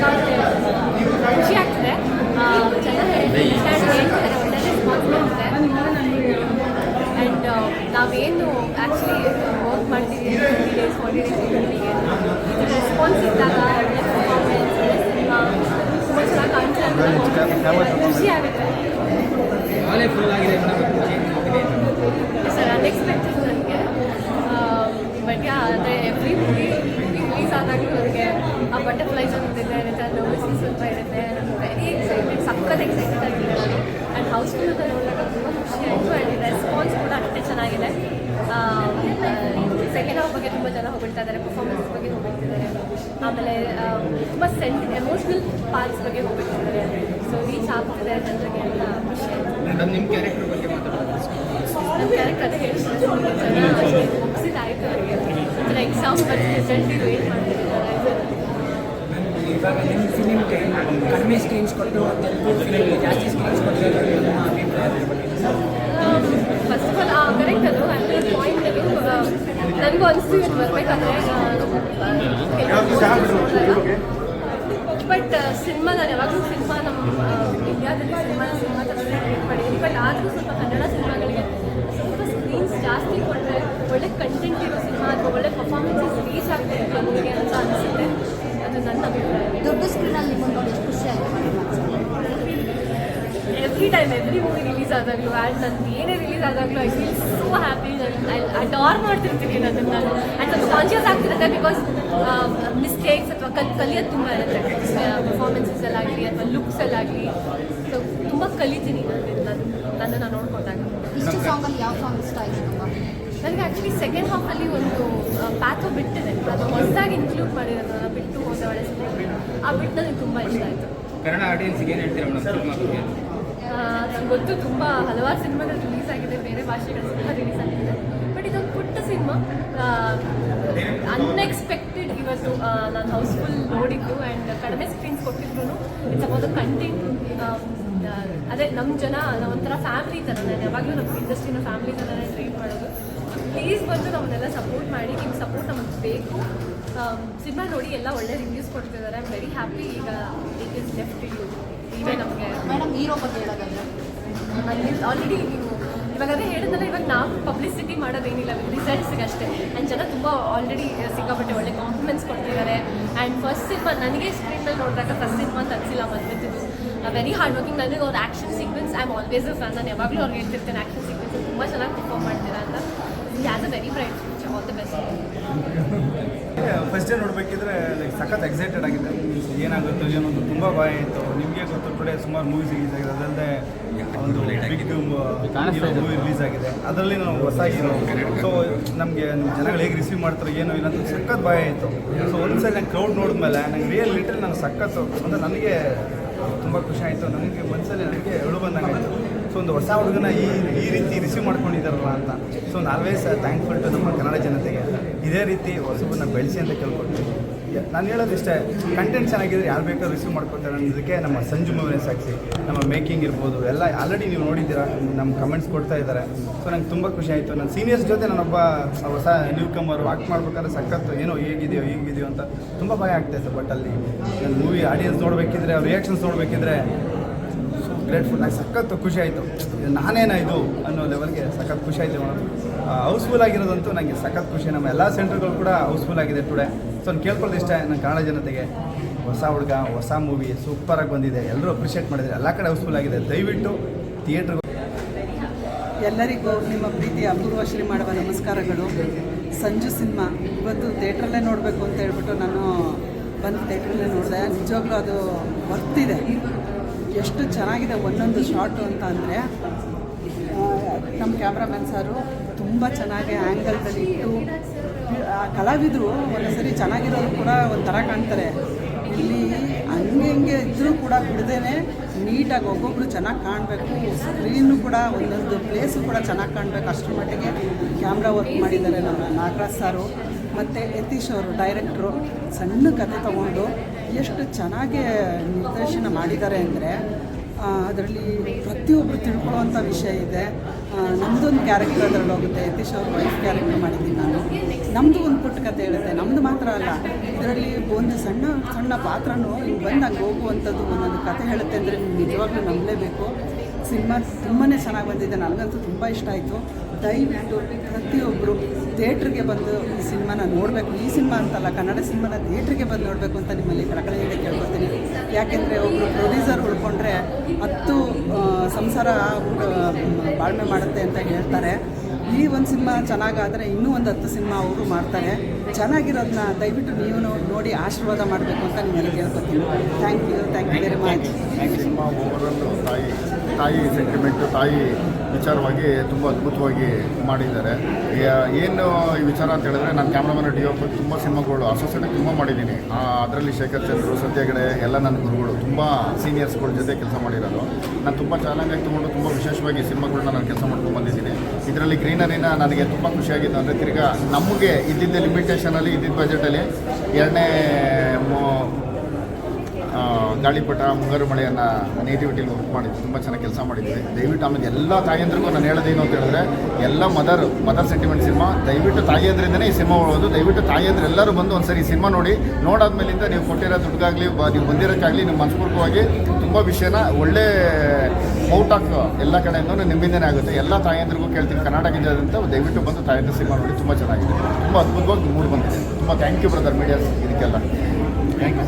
ಖುಷಿ ಆಗ್ತದೆ ಆ್ಯಂಡ್ ನಾವೇನು ಆ್ಯಕ್ಚುಲಿ ವರ್ಕ್ ಮಾಡ್ತಿದ್ದೀವಿ ಟ್ವೆಂಟಿ ಡೇಸ್ ಫಾರ್ಟಿ ಡೇಸ್ ಇಂಟರ್ವ್ಯೂಗೆ ಇದು ರೆಸ್ಪಾನ್ಸ್ ಇದ್ದಾಗ ಒಳ್ಳೆ ಪರ್ಫಾರ್ಮೆನ್ಸ್ ಒಳ್ಳೆ ಸಿನಿಮಾ ತುಂಬ ಚೆನ್ನಾಗಿ ಕಾಣಿಸ್ತಾ ಖುಷಿ ಆಗುತ್ತೆ ಸರ್ ಅನ್ಎಕ್ಸ್ಪೆಕ್ಟೆಡ್ ನನಗೆ ಬಟ್ ಆದರೆ ಎವ್ರಿ ಮೂವಿ ರಿಲೀಸ್ ಆದಾಗಲೂ ನನಗೆ ಆ ಬಟರ್ಫ್ಲೈಸ್ ಅನ್ನೋದಿದೆ ಇರುತ್ತೆ ನರ್ವಸ್ನೆಸ್ ಸ್ವಲ್ಪ ಇರುತ್ತೆ ವೆರಿ ಎಕ್ಸೈಟೆಡ್ ಸಖತ್ ಎಕ್ಸೈಟೆಡ್ ಆಗಿದೆ ನಾನು ಆ್ಯಂಡ್ ಹೌಸ್ಫುಲ್ ಅಂತ ನೋಡಿದಾಗ ತುಂಬ ಖುಷಿ ಆಯಿತು ಆ್ಯಂಡ್ ರೆಸ್ಪಾನ್ಸ್ ಕೂಡ ಅಷ್ಟೇ ಚೆನ್ನಾಗಿದೆ ಸೆಕೆಂಡ್ ಹಾಫ್ ಬಗ್ಗೆ ತುಂಬ ಜನ ಹೊಗಳ್ತಾ ಇದ್ದಾರೆ ಪರ್ಫಾರ್ಮೆನ್ಸ್ ಬಗ್ಗೆ ಹೊಗಳ್ತಿದ್ದಾರೆ ಆಮೇಲೆ ತುಂಬ ಸೆಂಟ್ ಎಮೋಷ್ನಲ್ ಪಾರ್ಟ್ಸ್ ಬಗ್ಗೆ ಹೊಗಳ್ತಿದ್ದಾರೆ ಸೊ ರೀಚ್ ಆಗ್ತಿದೆ ಜನರಿಗೆ ಅಂತ ಖುಷಿ ಆಯಿತು ಮೇಡಮ್ ನಿಮ್ಮ ಕ್ಯಾರೆಕ್ಟರ್ ಬಗ್ಗೆ ಮಾತಾಡೋದು ನನ್ನ ಕ್ಯಾರೆಕ್ಟರ್ ಅದೇ ಹೇಳ್ತಾರೆ ಮುಗಿಸಿದಾಯ್ತು ನನಗೆ ಒಂಥರ ಎಕ್ಸಾಮ್ ಬರ್ದು ರಿಸಲ್ಟ್ ವೇಟ್ ಮಾಡ್ತಿದ್ದಾರೆ ಇವಾಗ ನಿಮ್ಮ ಫಿಲಿಮ್ಗೆ ಕಡಿಮೆ ಸ್ಕ್ರೀನ್ಸ್ ಕೊಟ್ಟು ತೆಲುಗು ಫಿಲಿಮ್ಗೆ ಜಾಸ್ತಿ ಸ್ಕ್ರೀನ್ಸ್ ಕೊಟ್ಟರೆ ನಿಮ್ಮ ಅಭಿಪ್ರಾಯದ ಬಗ್ಗೆ ಫಸ್ಟ್ ಆಫ್ ಆಲ್ ಆ ಕರೆಕ್ಟ್ ಅದು ಅಂದರೆ ಪಾಯಿಂಟ್ ಅದು ನನಗೂ ಅನಿಸ್ತು ಇವತ್ತು ಬರಬೇಕಾದ್ರೆ ಬಟ್ ಸಿನಿಮಾ ನಾನು ಯಾವಾಗಲೂ ಸಿನಿಮಾ ನಮ್ಮ ಇಂಡಿಯಾದಲ್ಲಿ ಸಿನಿಮಾ ಸಿನಿಮಾ ಟ್ರೀಟ್ ಮಾಡಿದ್ದೀನಿ ಬಟ್ ಆದರೂ ಸ್ವಲ್ಪ ಕನ್ನಡ ಸಿನಿಮಾಗಳಿಗೆ ಸ್ವಲ್ಪ ಸ್ಕ್ರೀನ್ಸ್ ಜಾಸ್ತಿ ಕೊಟ್ಟರೆ ಒಳ್ಳೆ ಕಂಟೆಂಟ್ ಇರೋ ಸಿನಿಮಾ ಅಥವಾ ಒಳ್ಳೆ ಪರ್ಫಾರ್ಮೆನ್ಸಸ್ ರೀಚ್ ಆಗ್ತದೆ ನಮಗೆ ಅಂತ ಅನಿಸುತ್ತೆ. ಅದು ನನ್ನ ಅಭಿಪ್ರಾಯ. ದೊಡ್ಡ ಸ್ಕ್ರೀನಲ್ಲಿ ನಿಮ್ಮನ್ನು ಎಷ್ಟು ಖುಷಿ ಆಯಿತು? Every time every movie release ಆದಾಗಲೂ and ನಂದು ಏನೇ release ಆದಾಗಲೂ I feel so happy adore ಮಾಡ್ತಿರ್ತೀನಿ ಅದನ್ನು ನಾನು ಆ್ಯಂಡ್ ಸ್ವಲ್ಪ ಕಾನ್ಷಿಯಸ್ ಆಗ್ತಿರುತ್ತೆ ಬಿಕಾಸ್ ಮಿಸ್ಟೇಕ್ಸ್ ಅಥವಾ ಕಲ್ ಕಲಿಯೋದು ತುಂಬ ಇರುತ್ತೆ. ಆಗಲಿ ಅಥವಾ ಲುಕ್ಸಲ್ಲಾಗಲಿ ಸೊ ತುಂಬ ಕಲಿತೀನಿ ನಾನು ನಾನು ನನ್ನನ್ನು ನೋಡ್ಕೊಂಡಾಗ. ಇಷ್ಟು ಸಾಂಗಲ್ಲಿ ಯಾವ ಸಾಂಗ್ ಇಷ್ಟ ಆಯಿತು ತುಂಬ? ನನಗೆ ಆ್ಯಕ್ಚುಲಿ ಸೆಕೆಂಡ್ ಹಾಫಲ್ಲಿ ಒಂದು ಪ್ಯಾಥು ಬಿಟ್ಟಿದೆ. ಅದು ಹೊಸದಾಗಿ ಇನ್ಕ್ಲೂಡ್ ಮಾಡಿರೋದು ನಾನು ಬಿಟ್ಟು ಹೋದ ಒಳ್ಳೆ ಆ ಬಿಟ್ಟು ನನಗೆ ತುಂಬ ಇಷ್ಟ ಆಯಿತು. ಕನ್ನಡ ಆಡಿಯನ್ಸ್ಗೆ ಏನು ಹೇಳ್ತೀರಾ ಮೇಡಮ್ ಸಿನಿಮಾ ಬಗ್ಗೆ? ನಂಗೆ ಗೊತ್ತು ತುಂಬ ಹಲವಾರು ಸಿನಿಮಾಗಳು ರಿಲೀಸ್ ಆಗಿದೆ ಬೇರೆ ಭಾಷೆಗಳ ಸಿನಿಮಾ ರಿಲೀಸ್ ಆಗಿದೆ ಬಟ್ ಇದೊಂದು ಪುಟ್ಟ ಸಿನಿಮಾ. ಅನ್ಎಕ್ಸ್ಪೆಕ್ಟೆಡ್ ಇವತ್ತು ನಾನು ಹೌಸ್ಫುಲ್ ನೋಡಿದ್ದು ಆ್ಯಂಡ್ ಕಡಿಮೆ ಸ್ಕ್ರೀನ್ಸ್ ಕೊಟ್ಟಿದ್ರು ಇಟ್ಸ್ ಅಬೌಟ್ ಕಂಟೆಂಟ್ ಅದೇ ನಮ್ಮ ಜನ ಒಂಥರ ಫ್ಯಾಮಿಲಿ ಥರ ನಾನು ಯಾವಾಗಲೂ ನಮ್ಮ ಇಂಡಸ್ಟ್ರಿನ ಫ್ಯಾಮಿಲಿ ಥರನೇ ಟ್ರೀಟ್ ಮಾಡೋದು. ಪ್ಲೀಸ್ ಬಂದು ನಮ್ಮನ್ನೆಲ್ಲ ಸಪೋರ್ಟ್ ಮಾಡಿ ನಿಮ್ಮ ಸಪೋರ್ಟ್ ನಮಗೆ ಬೇಕು. ಸಿನಿಮಾ ನೋಡಿ ಎಲ್ಲ ಒಳ್ಳೆ ರಿವ್ಯೂಸ್ ಕೊಡ್ತಿದ್ದಾರೆ. ಐ ವೆರಿ ಹ್ಯಾಪಿ ಈಗ ಇಟ್ ಇಸ್ ಲೆಫ್ಟ್ ಯು ನಮಗೆ. ಮೇಡಮ್ ಹೀರೋ ಬಗ್ಗೆ ಆಲ್ರೆಡಿ ನೀವು ಇವಾಗ ಅದೇ ಹೇಳಿದ್ನಲ್ಲ, ಇವಾಗ ನಾವು ಪಬ್ಲಿಸಿಟಿ ಮಾಡೋದೇನಿಲ್ಲ ರಿಸಲ್ಟ್ಸ್ಗೆ ಅಷ್ಟೇ. ಆ್ಯಂಡ್ ಜನ ತುಂಬ ಆಲ್ರೆಡಿ ಸಿಕ್ಕಾಪಟ್ಟೆ ಒಳ್ಳೆ ಕಾಂಪ್ಲಿಮೆಂಟ್ಸ್ ಕೊಡ್ತಿದ್ದಾರೆ. ಆ್ಯಂಡ್ ಫಸ್ಟ್ ಸಿನಿಮಾ ನನಗೆ ಸ್ಕ್ರೀನಲ್ಲಿ ನೋಡಿದಾಗ ಫಸ್ಟ್ ಸಿನಿಮಾ ಅಂತ ಅನಿಸಿಲ್ಲ ಮದುವೆದ್ದು ವೆರಿ ಹಾರ್ಡ್ ವರ್ಕಿಂಗ್ ನನಗೆ ಅವ್ರ action sequence I am always a fan ನಾನು ಯಾವಾಗಲೂ ಅವ್ರಿಗೆ ಹೇಳ್ತಿರ್ತೇನೆ ಆ್ಯಕ್ಷನ್ ಸೀಕ್ವೆನ್ಸ್ ತುಂಬ ಚೆನ್ನಾಗಿ ಪರ್ಫಾರ್ಮ್ ಮಾಡ್ತೀರಾ ಅಂತ. Has a very bright all the best first day ನೋಡಬೇಕಿದ್ರೆ like ಸಖತ್ ಎಕ್ಸೈಟೆಡ್ ಆಗಿದೆ ಏನಾಗುತ್ತೋ ಏನೊಂದು ತುಂಬ ಭಯ ಇತ್ತು. ನಿಮಗೆ ಗೊತ್ತು ಟುಡೇ ಸುಮಾರು ಮೂವೀಸ್ ರಿಲೀಸ್ ಆಗಿದೆ. ಅದಲ್ಲದೆ ಒಂದು ಬಿಗ್ ಮೂವಿ ರಿಲೀಸ್ ಆಗಿದೆ. ಅದರಲ್ಲಿ ನಾವು ಹೊಸ ಹೀರೋ ಸೊ ನಮಗೆ ಜನಗಳು ಹೇಗೆ ರಿಸೀವ್ ಮಾಡ್ತಾರೆ ಏನೋ ಇಲ್ಲ ಅಂತ ಸಖತ್ ಭಯ ಇತ್ತು. ಸೊ ಒಂದ್ಸಲ ನಂಗೆ ಕ್ರೌಡ್ ನೋಡಿದ್ಮೇಲೆ ನಂಗೆ ರಿಯಲ್ ಲಿಟ್ರಲ್ ನಾನು ಸಖತ್ತು ಅಂದರೆ ನನಗೆ ತುಂಬ ಖುಷಿ ಆಯಿತು. ನನಗೆ ಮನಸ್ಸಲ್ಲಿ ನನಗೆ ಎಳು ಬಂದಂಗೆ ಆಯಿತು ಸೊ ಒಂದು ಹೊಸ ಹುಡುಗನ ಈ ಈ ರೀತಿ ರಿಸೀವ್ ಮಾಡ್ಕೊಂಡಿದ್ದಾರಲ್ಲ ಅಂತ. ಸೊ ಒಂದು ಆಲ್ವೇಸ್ ಥ್ಯಾಂಕ್ಫುಲ್ ಟು ನಮ್ಮ ಕನ್ನಡ ಜನತೆಗೆ. ಇದೇ ರೀತಿ ಹೊಸಬನ್ನ ಬೆಳೆಸಿ ಅಂತ ಕೇಳ್ಕೊಳ್ತೀನಿ ನಾನು ಹೇಳೋದು ಇಷ್ಟೇ ಕಂಟೆಂಟ್ ಚೆನ್ನಾಗಿದ್ರೆ ಯಾರು ಬೇಕಾದ್ರೂ ರಿಸೀವ್ ಮಾಡ್ಕೊತಾರೆ ಅನ್ನೋದಕ್ಕೆ ನಮ್ಮ ಸಂಜು ಮೂವಿನ ಸಾಕ್ಷಿ, ನಮ್ಮ ಮೇಕಿಂಗ್ ಇರ್ಬೋದು, ಎಲ್ಲ ಆಲ್ರೆಡಿ ನೀವು ನೋಡಿದ್ದೀರಾ ನಮ್ಮ ಕಮೆಂಟ್ಸ್ ಕೊಡ್ತಾ ಇದ್ದಾರೆ. ಸೊ ನಂಗೆ ತುಂಬ ಖುಷಿ ಆಯಿತು. ನನ್ನ ಸೀನಿಯರ್ಸ್ ಜೊತೆ ನಾನೊಬ್ಬ ಹೊಸ ನ್ಯೂ ಕಮರ್ ವಾಕ್ ಮಾಡ್ಬೇಕಾದ್ರೆ ಸಖತ್ತು ಏನೋ ಹೇಗಿದೆಯೋ ಹೇಗಿದೆಯೋ ಅಂತ ತುಂಬ ಭಯ ಆಗ್ತಾಯಿತ್ತು ಬಟ್ ಅಲ್ಲಿ ನನ್ನ ಮೂವಿ ಆಡಿಯನ್ಸ್ ನೋಡಬೇಕಿದ್ರೆ, ಅವ್ರ ರಿಯಾಕ್ಷನ್ಸ್ ನೋಡಬೇಕಿದ್ರೆ ಗ್ರೇಟ್ಫುಲ್ ಆಗಿ ಸಖತ್ತು ಖುಷಿ ಆಯಿತು. ನಾನೇನ ಇದು ಅನ್ನೋ ಲೆವೆಲ್ಗೆ ಸಖತ್ ಖುಷಿ ಆಯಿತು ಹೌಸ್ಫುಲ್ ಆಗಿರೋದಂತೂ ನನಗೆ ಸಖತ್ ಖುಷಿ. ನಮ್ಮ ಎಲ್ಲ ಸೆಂಟ್ರ್ಗಳು ಕೂಡ ಹೌಸ್ಫುಲ್ ಆಗಿದೆ ಟುಡೇ ಸೊ ನಾನು ಕೇಳ್ಕೊಳ್ಳೋದು ಇಷ್ಟ ನನ್ನ ಕನ್ನಡ ಜನತೆಗೆ. ಹೊಸ ಹುಡುಗ, ಹೊಸ ಮೂವಿ ಸೂಪರಾಗಿ ಬಂದಿದೆ. ಎಲ್ಲರೂ ಅಪ್ರಿಷಿಯೇಟ್ ಮಾಡಿದ್ದಾರೆ ಎಲ್ಲ ಕಡೆ ಹೌಸ್ಫುಲ್ ಆಗಿದೆ. ದಯವಿಟ್ಟು ಥಿಯೇಟ್ರ್ ಎಲ್ಲರಿಗೂ ನಿಮ್ಮ ಪ್ರೀತಿ ಅಪೂರ್ವ ಶ್ರೀ ಮಾಡುವ ನಮಸ್ಕಾರಗಳು. ಸಂಜು ಸಿನಿಮಾ, ಇವತ್ತು ಥಿಯೇಟ್ರಲ್ಲೇ ನೋಡಬೇಕು ಅಂತ ಹೇಳ್ಬಿಟ್ಟು ನಾನು ಬಂದು ಥಿಯೇಟ್ರಲ್ಲೇ ನೋಡಿದೆ. ನಿಜವಾಗ್ಲೂ ಅದು ವರ್ತಿದೆ ಎಷ್ಟು ಚೆನ್ನಾಗಿದೆ ಒಂದೊಂದು ಶಾರ್ಟು ಅಂತ ಅಂದರೆ ನಮ್ಮ ಕ್ಯಾಮ್ರಾಮನ್ ಸಾರು ತುಂಬ ಚೆನ್ನಾಗಿ ಆ್ಯಂಗಲ್ದಲ್ಲಿ ಇಟ್ಟು, ಆ, ಕಲಾವಿದರು ಒಂದೊಂದ್ಸರಿ ಚೆನ್ನಾಗಿರೋರು ಕೂಡ ಒಂಥರ ಕಾಣ್ತಾರೆ. ಇಲ್ಲಿ ಹಂಗೆ ಹಿಂಗೆ ಇದ್ದರೂ ಕೂಡ ಬಿಡದೇನೆ ನೀಟಾಗಿ ಒಬ್ಬೊಬ್ರು ಚೆನ್ನಾಗಿ ಕಾಣಬೇಕು. ಸ್ಕ್ರೀನು ಕೂಡ ಒಂದೊಂದು ಪ್ಲೇಸು ಕೂಡ ಚೆನ್ನಾಗಿ ಕಾಣಬೇಕು ಅಷ್ಟರ ಮಟ್ಟಿಗೆ. ಕ್ಯಾಮ್ರಾ ವರ್ಕ್ ಮಾಡಿದ್ದಾರೆ ನಮ್ಮ ನಾಗರಾಜ್ ಸಾರು. ಮತ್ತು ಯತೀಶ್ ಅವರು ಡೈರೆಕ್ಟ್ರು ಸಣ್ಣ ಕತೆ ತಗೊಂಡು ಎಷ್ಟು ಚೆನ್ನಾಗಿ ನಿರ್ದೇಶನ ಮಾಡಿದ್ದಾರೆ ಅಂದರೆ ಅದರಲ್ಲಿ ಪ್ರತಿಯೊಬ್ಬರು ತಿಳ್ಕೊಳ್ಳುವಂಥ ವಿಷಯ ಇದೆ. ನಮ್ಮದೊಂದು ಕ್ಯಾರೆಕ್ಟರ್ ಅದರಲ್ಲಿ ಹೋಗುತ್ತೆ. ಯತೀಶ್ ಅವ್ರ ವೈಫ್ ಕ್ಯಾರೆಕ್ಟರ್ ಮಾಡಿದ್ದೀನಿ ನಾನು. ನಮ್ಮದು ಒಂದು ಪುಟ್ಟ ಕತೆ ಹೇಳುತ್ತೆ. ನಮ್ಮದು ಮಾತ್ರ ಅಲ್ಲ. ಇದರಲ್ಲಿ ಒಂದು ಸಣ್ಣ ಸಣ್ಣ ಪಾತ್ರನೂ ಇಲ್ಲಿ ಬಂದು ಹಂಗೆ ಹೋಗುವಂಥದ್ದು ಒಂದೊಂದು ಕತೆ ಹೇಳುತ್ತೆ ಅಂದರೆ ನಿಜವಾಗ್ಲೂ ನಂಬಲೇಬೇಕು. ಸಿನಿಮಾ ತುಂಬಾ ಚೆನ್ನಾಗಿ ಬಂದಿದೆ. ನನಗಂತೂ ತುಂಬ ಇಷ್ಟ ಆಯಿತು. ದಯವಿಟ್ಟು ಪ್ರತಿಯೊಬ್ಬರು ಥಿಯೇಟ್ರಿಗೆ ಬಂದು ಈ ಸಿನಿಮಾನ ನೋಡಬೇಕು. ಈ ಸಿನಿಮಾ ಅಂತಲ್ಲ, ಕನ್ನಡ ಸಿನಿಮಾನ ಥಿಯೇಟ್ರಿಗೆ ಬಂದು ನೋಡಬೇಕು ಅಂತ ನಿಮ್ಮಲ್ಲಿ ಕಳಕಳಿಯಿಂದ ಕೇಳ್ಕೊತೀನಿ ಯಾಕೆಂದರೆ ಒಬ್ಬರು ಪ್ರೊಡ್ಯೂಸರ್ ಉಳ್ಕೊಂಡ್ರೆ ಹತ್ತು ಸಂಸಾರ ಬಾಳ್ಮೆ ಮಾಡುತ್ತೆ ಅಂತ ಹೇಳ್ತಾರೆ. ಈ ಒಂದು ಸಿನಿಮಾ ಚೆನ್ನಾಗಾದರೆ ಇನ್ನೂ ಒಂದು ಹತ್ತು ಸಿನಿಮಾ ಅವರು ಮಾಡ್ತಾರೆ. ಚೆನ್ನಾಗಿರೋದನ್ನ ದಯವಿಟ್ಟು ನೀವು ನೋಡಿ ಆಶೀರ್ವಾದ ಮಾಡಬೇಕು ಅಂತ ನಿಮ್ಮೆಲ್ಲ ಕೇಳ್ಕೊತೀನಿ. Thank you thank you very much cinema ತಾಯಿ ತಾಯಿ ಸೆಂಟಿಮೆಂಟು ತಾಯಿ ವಿಚಾರವಾಗಿ ತುಂಬ ಅದ್ಭುತವಾಗಿ ಮಾಡಿದ್ದಾರೆ. ಏನು ಈ ವಿಚಾರ ಅಂತ ಹೇಳಿದ್ರೆ ನಾನು ಕ್ಯಾಮ್ರಾಮನ್ ಡಿ ಒ ತುಂಬ ಸಿನಿಮಾಗಳು ಅಸೋಸಿಯೇಟ್ ತುಂಬ ಮಾಡಿದ್ದೀನಿ. ಅದರಲ್ಲಿ ಶೇಖರ್ ಚಂದ್ರು ಸತ್ಯಗಡೆ ಎಲ್ಲ ನನ್ನ ಗುರುಗಳು ತುಂಬ ಸೀನಿಯರ್ಸ್ಗಳ ಜೊತೆ ಕೆಲಸ ಮಾಡಿರೋದು. ನಾನು ತುಂಬ ಚಾಲೆಂಜಾಗಿ ತೊಗೊಂಡು ತುಂಬ ವಿಶೇಷವಾಗಿ ಸಿನಿಮಾಗಳನ್ನ ನಾನು ಕೆಲಸ ಮಾಡ್ಕೊಂಡು ಬಂದಿದ್ದೀನಿ. ಇದರಲ್ಲಿ ಗ್ರೀನರಿನ ನನಗೆ ತುಂಬ ಖುಷಿಯಾಗಿತ್ತು. ಅಂದರೆ ತಿರ್ಗಾ ನಮಗೆ ಇದ್ದಿದ್ದ ಲಿಮಿಟೇಷನಲ್ಲಿ ಇದ್ದಿದ್ದ ಬಜೆಟಲ್ಲಿ ಎರಡನೇ ಗಾಳಿಪಟ, ಮುಂಗಾರು ಮಳೆಯನ್ನು ನೇಟಿವಿಟಿಲಿ ವರ್ಕ್ ಮಾಡಿದ್ವಿ. ತುಂಬ ಚೆನ್ನಾಗಿ ಕೆಲಸ ಮಾಡಿದ್ವಿ. ದಯವಿಟ್ಟು ಆಮೇಲೆ ಎಲ್ಲ ತಾಯಂದ್ರಿಗೂ ನಾನು ಹೇಳೋದೇನು ಅಂತ ಹೇಳಿದ್ರೆ, ಎಲ್ಲ ಮದರ್ ಮದರ್ ಸೆಂಟಿಮೆಂಟ್ ಸಿನಿಮಾ, ದಯವಿಟ್ಟು ತಾಯಿಯಂದ್ರಿಂದನೇ ಈ ಸಿನಿಮಾ ಉಳೋದು ದಯವಿಟ್ಟು ತಾಯಿಯಂದ್ರೆ ಎಲ್ಲರೂ ಬಂದು ಒಂದ್ಸರಿ ಈ ಸಿನಿಮಾ ನೋಡಿ. ನೋಡಾದ್ಮೇಲಿಂದ ನೀವು ಕೊಟ್ಟಿರೋ ದುಡ್ಡಾಗಲಿ ನೀವು ಬಂದಿರೋಕ್ಕಾಗಲಿ ನಿಮ್ಮ ಮನಸ್ಪೂರ್ವಕವಾಗಿ ತುಂಬ ವಿಷಯನ ಒಳ್ಳೆ ಔಟ್ ಆಫ್ ಎಲ್ಲ ಕಡೆಯಿಂದನೂ ನಿಮ್ಮಿಂದನೇ ಆಗುತ್ತೆ. ಎಲ್ಲ ತಾಯಂದ್ರಿಗೂ ಕೇಳ್ತೀನಿ. ಕರ್ನಾಟಕದಾದ್ಯಂತ ದಯವಿಟ್ಟು ಬಂದು ತಾಯಂದ್ರ ಸಿನಿಮಾ ನೋಡಿ. ತುಂಬ ಚೆನ್ನಾಗಿದೆ. ತುಂಬ ಅದ್ಭುತವಾಗಿ ಮೂಡಿ ಬಂದಿದೆ. ತುಂಬ ಥ್ಯಾಂಕ್ ಯು ಬ್ರದರ್ ಮೀಡಿಯಾಸ್ ಇದಕ್ಕೆಲ್ಲ. Thank you